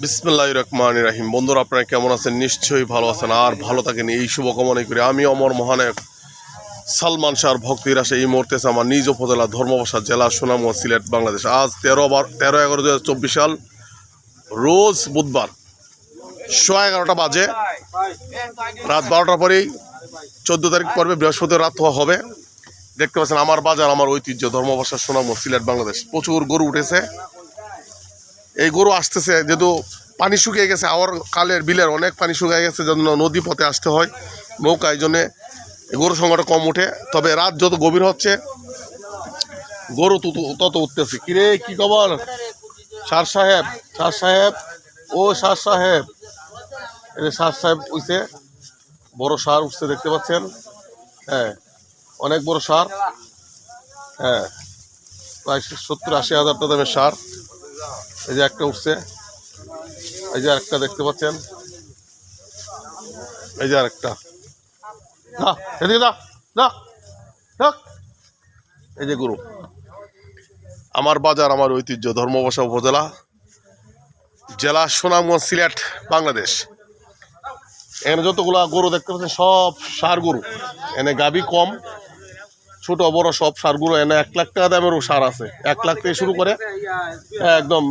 বিসমুল্লাহ রহমান রাহিম। বন্ধুরা, আপনারা কেমন আছেন? নিশ্চয়ই ভালো আছেন আর ভালো থাকেন। এই শুভকামনাই করি। আমি অমর মহানায়ক সালমান শাহর ভক্তির আসে এই মুহূর্তে আমার নিজ উপজেলা ধর্মবাসা জেলা সুনামগঞ্জ সিলেট, বাংলাদেশ। আজ তেরো বার, তেরো এগারো দু সাল, রোজ বুধবার, সোয়া এগারোটা বাজে। রাত বারোটার পরেই চোদ্দ তারিখ পর্বে বৃহস্পতিবার রাত হবে। দেখতে পাচ্ছেন, আমার বাজার, আমার ঐতিহ্য ধর্মবাসা সুনামগঞ্জ সিলেট, বাংলাদেশ। প্রচুর গরু উঠেছে। এই গরু আসতেছে, যেহেতু পানি শুকিয়ে গেছে আওয়ার কালের বিলের অনেক পানি শুকিয়ে গেছে জন্য নদী পথে আসতে হয়, নৌকা এই জন্যে গরুর সংখ্যাটা কম ওঠে তবে রাত যত গভীর হচ্ছে, গরু তত তত উঠতেছে। কিরে, কি খবর? সার সাহেব সার সাহেব, ও সার সাহেব। এই সার সাহেব উঠছে, বড় সার উঠছে, দেখতে পাচ্ছেন? হ্যাঁ অনেক বড় সার। হ্যাঁ প্রায় সত্তর আশি হাজার টাকা দামের সার। এই যে একটা উঠছে। এই যে আরেকটা দেখতে পাচ্ছেন। এই যে আরেকটা। এদিকে না না এই যে গরু। আমার বাজার, আমার ঐতিহ্য ধর্মবাসা উপজেলা, জেলা সুনামগঞ্জ, সিলেট, বাংলাদেশ। এখানে যতগুলা গরু দেখতে পাচ্ছেন, সব সার গরু। এনে গাবি কম, ছোট বড় সব সার গরু। এনে এক লাখ টাকা দামেরও সার আছে। এক লাখ থেকে শুরু করে, একদম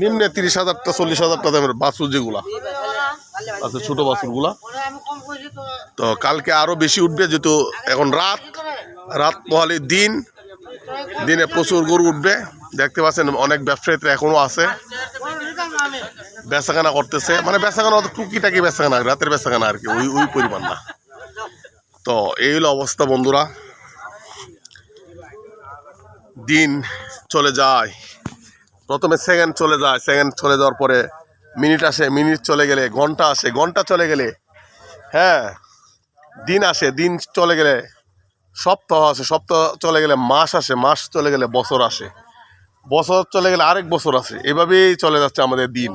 নিম্নে তিরিশ হাজারটা চল্লিশ হাজারটা দামের বাছুর যেগুলা। আছে ছোট বাছুরগুলা। তো কালকে আরও বেশি উঠবে, যেহেতু এখন রাত। রাত পোহালি দিন। দিনে প্রচুর গরু উঠবে। দেখতে পাচ্ছেন অনেক ব্যবসায়ীরা এখনও আছে। বেচাকেনা করতেছে। মানে বেচাকেনা অত টুকিটাকি বেচাকেনা, রাতের বেচাকেনা আর কি। ওই ওই পরিমাণ না। তো এই হলো অবস্থা বন্ধুরা। দিন চলে যায়। প্রথমে সেকেন্ড চলে যায় সেকেন্ড চলে যাওয়ার পরে মিনিট আসে মিনিট চলে গেলে, ঘণ্টা আসে, ঘণ্টা চলে গেলে হ্যাঁ দিন আসে, দিন চলে গেলে, সপ্তাহ আসে, সপ্তাহ চলে গেলে মাস আসে, মাস চলে গেলে বছর আসে, বছর চলে গেলে আরেক বছর আসে, এভাবেই চলে যাচ্ছে আমাদের দিন।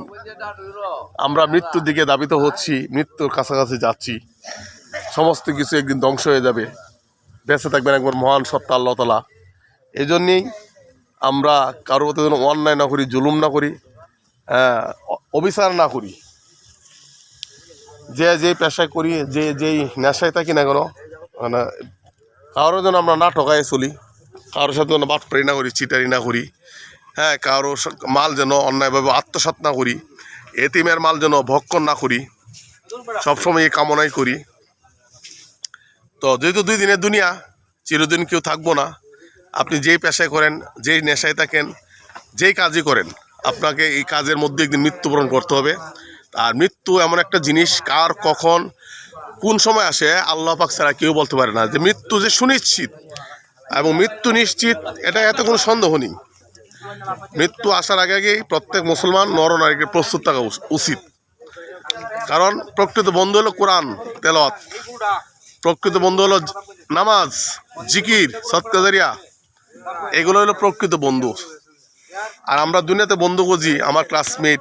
আমরা মৃত্যুর দিকে দাবিত হচ্ছি, মৃত্যুর কাছাকাছি যাচ্ছি, সমস্ত কিছু একদিন ধ্বংস হয়ে যাবে, বেঁচে থাকবেন একবার মহান সত্তা আল্লাহ তালা এই জন্যেই আমরা কারোর প্রতি যেন অন্যায় না করি জুলুম না করি হ্যাঁ, অবিচার না করি। যে যেই পেশায় করি যে যেই নেশায় থাকি না কেন মানে কারোর যেন আমরা না ঠকায় চলি কারোর সাথে যেন বাটপারি না করি চিটারি না করি হ্যাঁ কারও মাল যেন অন্যায়ভাবে আত্মসাৎ না করি এতিমের মাল যেন ভক্ষণ না করি সবসময় এই কামনাই করি। তো যেহেতু দুই দিনের দুনিয়া চিরদিন কেউ থাকব না আপনি যেই পেশায় করেন, যেই নেশায় থাকেন, যেই কাজই করেন, আপনাকে এই কাজের মধ্যে একদিন মৃত্যুবরণ করতে হবে। আর মৃত্যু এমন একটা জিনিস, কার, কখন, কোন সময় আসে, আল্লাহ পাক ছাড়া কেউ বলতে পারে না। যে মৃত্যু যে সুনিশ্চিত, এবং মৃত্যু নিশ্চিত, এটা এত কোনো সন্দেহ নেই। মৃত্যু আসার আগে আগেই প্রত্যেক মুসলমান নরনারীকে প্রস্তুত থাকা উচিত। কারণ প্রকৃত বন্ধু হলো কোরআন তেলত প্রকৃত বন্ধু হলো নামাজ, জিকির সৎকাজারিয়া এগুলো হলো প্রকৃত বন্ধু। আর আমরা দুনিয়াতে বন্ধু খুঁজি, আমার ক্লাসমেট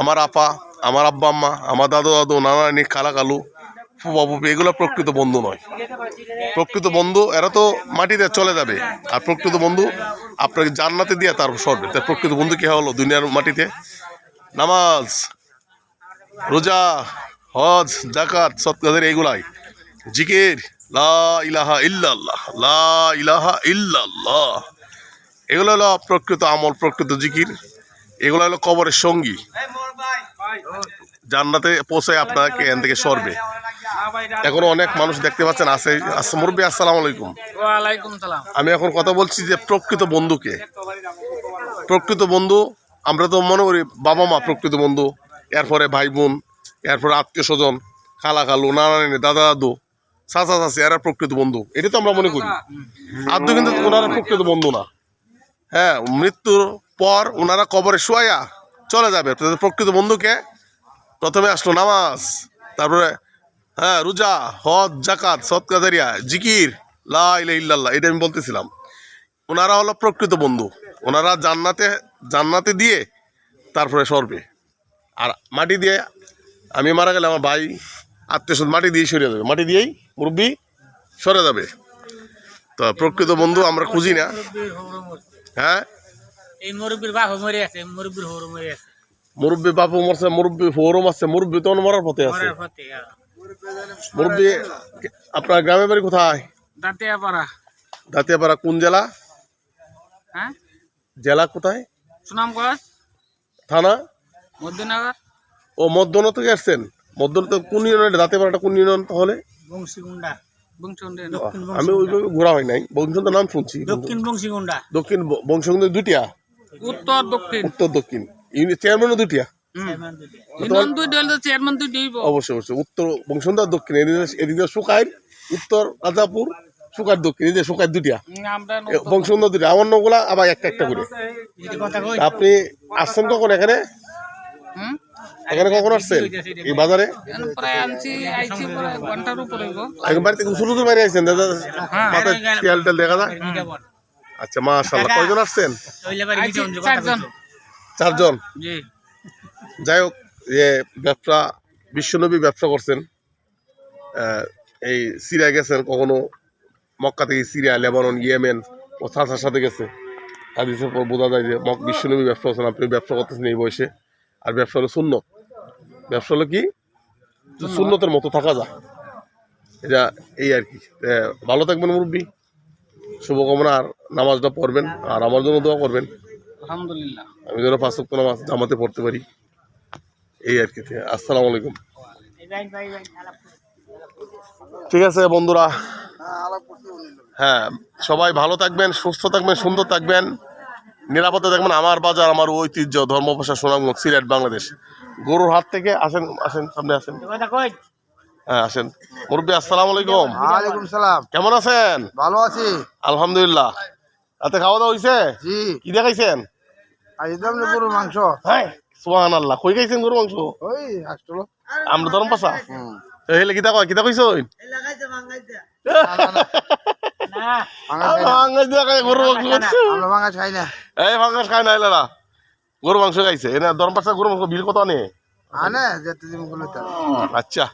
আমার আপা, আমার আব্বা আম্মা, আমার দাদু দাদু, নানা নানি খালা কালু ফুবা ফুপি এগুলো প্রকৃত বন্ধু নয়। প্রকৃত বন্ধু, এরা তো মাটিতে চলে যাবে। আর প্রকৃত বন্ধু আপনাকে জান্নাতে দিয়ে তার সরবে। তার প্রকৃত বন্ধু কি হলো দুনিয়ার মাটিতে? নামাজ, রোজা, হজ জাকাত সৎকাদের এগুলাই। জিকির লা ইলাহা ইল্লাল্লাহ লা ইলাহা ইল্লাল্লাহ। এগুলো হলো প্রকৃত আমল প্রকৃত জিকির। এগুলো হলো কবরের সঙ্গী। জান্নাতে পৌঁছে আপনাকে এখান থেকে সরবে। এখনও অনেক মানুষ দেখতে পাচ্ছেন আছে আস- মুরব্বী আসসালামু আলাইকুম। আমি এখন কথা বলছি যে প্রকৃত বন্ধুকে। প্রকৃত বন্ধু আমরা তো মনে করি বাবা মা প্রকৃত বন্ধু। এরপরে ভাই বোন এরপরে আত্মীয় স্বজন খালা খালু নানা নানি দাদা দাদু। চাচা চাচি এরা প্রকৃত বন্ধু। এটা তো আমরা মনে করি। আদ্য কিন্তু ওনারা প্রকৃত বন্ধু না। হ্যাঁ মৃত্যুর পর ওনারা কবরে শোয়া চলে যাবে। প্রকৃত বন্ধুকে প্রথমে আসলো নামাজ, তারপরে হ্যাঁ রোজা, হজ জাকাত সৎকাজারিয়া জিকির, লা ইলাহা ইল্লাল্লাহ, এটা আমি বলতেছিলাম। ওনারা হলো প্রকৃত বন্ধু। ওনারা জান্নাতে জান্নাতে দিয়ে তারপরে সরবে। আর মাটি দিয়ে, আমি মারা গেলে আমার ভাই আত্মীয় মাটি দিয়ে সরে যাবে মাটি দিয়েই মুরব্বী সরে যাবে তো প্রকৃত বন্ধু আমরা খুঁজি না। হ্যাঁ? মুরব্বী বাপু মরছে মুরব্বী ফোরম আছে মুরব্বী তো মরার পথে আছে। মরার মুরব্বী আপনার গ্রামের বাড়ি কোথায়? দাঁতিয়া পাড়া দাঁতিয়াপাড়া কোন জেলা? হ্যাঁ? জেলা কোথায়? সুনামগঞ্জ। থানা? মধ্যনগর। ও মধ্যন থেকে আসছেন? মধ্যন তো কোন ইউনিয়ন দাঁতিয়াপাড়াটা কোন ইউনিয়ন তাহলে? বংশীগুন্ডা আমি ওইভাবে ঘোরা হয় নাই। বংশন্ধ নাম শুনছি। দক্ষিণ বংশীগুন্ডা দক্ষিণ ব- বংশগন্ধ দুটিয়া উত্তর দক্ষিণ। উত্তর দক্ষিণ। চেয়ারম্যানও দুটিয়া অবশ্যই অবশ্যই। উত্তর দক্ষিণ। এদিকে এদিকে সুকাইর উত্তর রাজাপুর সুকার দক্ষিণ। এদিকে সুকার দুটিয়া আমরা বংশগন্ধ দুটিয়া আমার নগুলা আবার একটা একটা করে কথা আপনি আসছেন কখন এখানে? হুম? এখানে কখন আসছেন? এই বাজারে? এখন বাড়িতে বাইরে আইছেন? দাদা মাথায় তেল টেল দেখা যায়? আচ্ছা মাশাল্লাহ কয়জন আসছেন? চারজন। যাই হোক যে ব্যবসা বিশ্বনবী ব্যবসা করছেন। আহ, এই সিরিয়া গেছেন কখনো? মক্কা থেকে সিরিয়া লেবানন ইয়েমেন ও সাথে গেছে। হাদিসের পর বোঝা যায় যে মক- বিশ্বনবী ব্যবসা করছেন আপনি ব্যবসা করতেছেন এই বয়সে। আর ব্যবসা হলো শূন্য ব্যবসা হলো কি? শূন্যতের মতো থাকা যায়। এটা এই আর কি। ভালো থাকবেন মুরব্বী। শুভকামনা আর নামাজটা পড়বেন আর আমার জন্য দোয়া করবেন। আলহামদুলিল্লাহ। আমি যেন পাঁচ সপ্তাহ নামাজ জামাতে পড়তে পারি। এই আর কি। আসসালামু আলাইকুম। ঠিক আছে বন্ধুরা। হ্যাঁ সবাই ভালো থাকবেন সুস্থ থাকবেন সুন্দর থাকবেন। নিরাপদে দেখবেন আমার বাজার আমার ঐতিহ্য ধর্মভাষা সুনামগঞ্জ সিলেট বাংলাদেশ। গরুর হাত থেকে আসেন আসেন সামনে আসেন। হ্যাঁ আসেন। মুরব্বী আসসালামু আলাইকুম। ওয়ালাইকুম সালাম। কেমন আছেন? ভালো আছি। আলহামদুলিল্লাহ। রাতে খাওয়া দাওয়া হয়েছে জি। কি দেখাইছেন গরুর মাংস। হ্যাঁ আল্লাহ কই খাইছেন মাংস? ওই আসছিল আমরা ধরম পাশা হেলে কিতা কয়? কিতা কইছ না। ভাঙ্গাস দিয়া খাই গরু মাংস খাইছে। আমরা মাংস খাই না। এই ভাঙ্গাস খাই না এলারা গরু মাংস খাইছে। এনে ধরম পাশা গরু মাংস বিল কত আনে? আনে যেতে দিনগুলো আচ্ছা।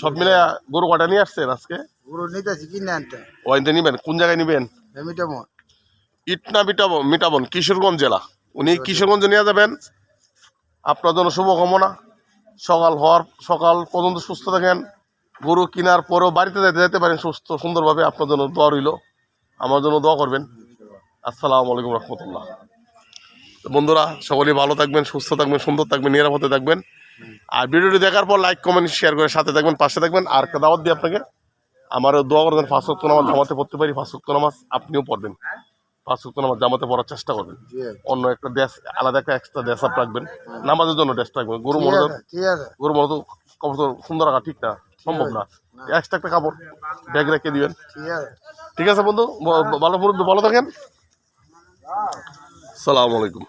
সব মিলে গরু কটা নিয়ে আসছেন আজকে? গরু নিতেছি কিনে আনতে। ওয়াইনতে নিবেন? কোন জায়গায় নিবেন? মিটামো ইটনা মিটাবন মিটাবন কিশোরগঞ্জ জেলা। উনি কিশোরগঞ্জে নিয়ে যাবেন। আপনার জন্য শুভকামনা। সকাল হওয়ার সকাল পর্যন্ত সুস্থ থাকেন। গরু কেনার পরও বাড়িতে যেতে যেতে পারেন সুস্থ সুন্দরভাবে আপনার জন্য দোয়া রইল। আমার জন্য দোয়া করবেন। আসসালামু আলাইকুম রহমতুল্লাহ। বন্ধুরা সকলেই ভালো থাকবেন সুস্থ থাকবেন সুন্দর থাকবেন নিরাপদে থাকবেন। আর ভিডিওটি দেখার পর লাইক কমেন্ট শেয়ার করে সাথে থাকবেন পাশে থাকবেন। আর একটা দাওয়াত দিই আপনাকে। আমারও দোয়া করবেন ওয়াক্ত নামাজ জামাতে পড়তে পারি ওয়াক্ত নামাজ আপনিও পড়বেন। ওয়াক্ত নামাজ জামাতে পড়ার চেষ্টা করবেন। অন্য একটা দেশ আলাদা একটা এক্সট্রা দেশ আপ রাখবেন। নামাজের জন্য ড্রেস রাখবেন। গরু মনে গরু মনে তো সুন্দর রাখা ঠিক না? সম্ভব না। এক্সট্রা একটা কাপড় ব্যাগ রেখে দিবেন। ঠিক আছে। বন্ধু ভালো ভালো থাকেন। সালাম আলাইকুম।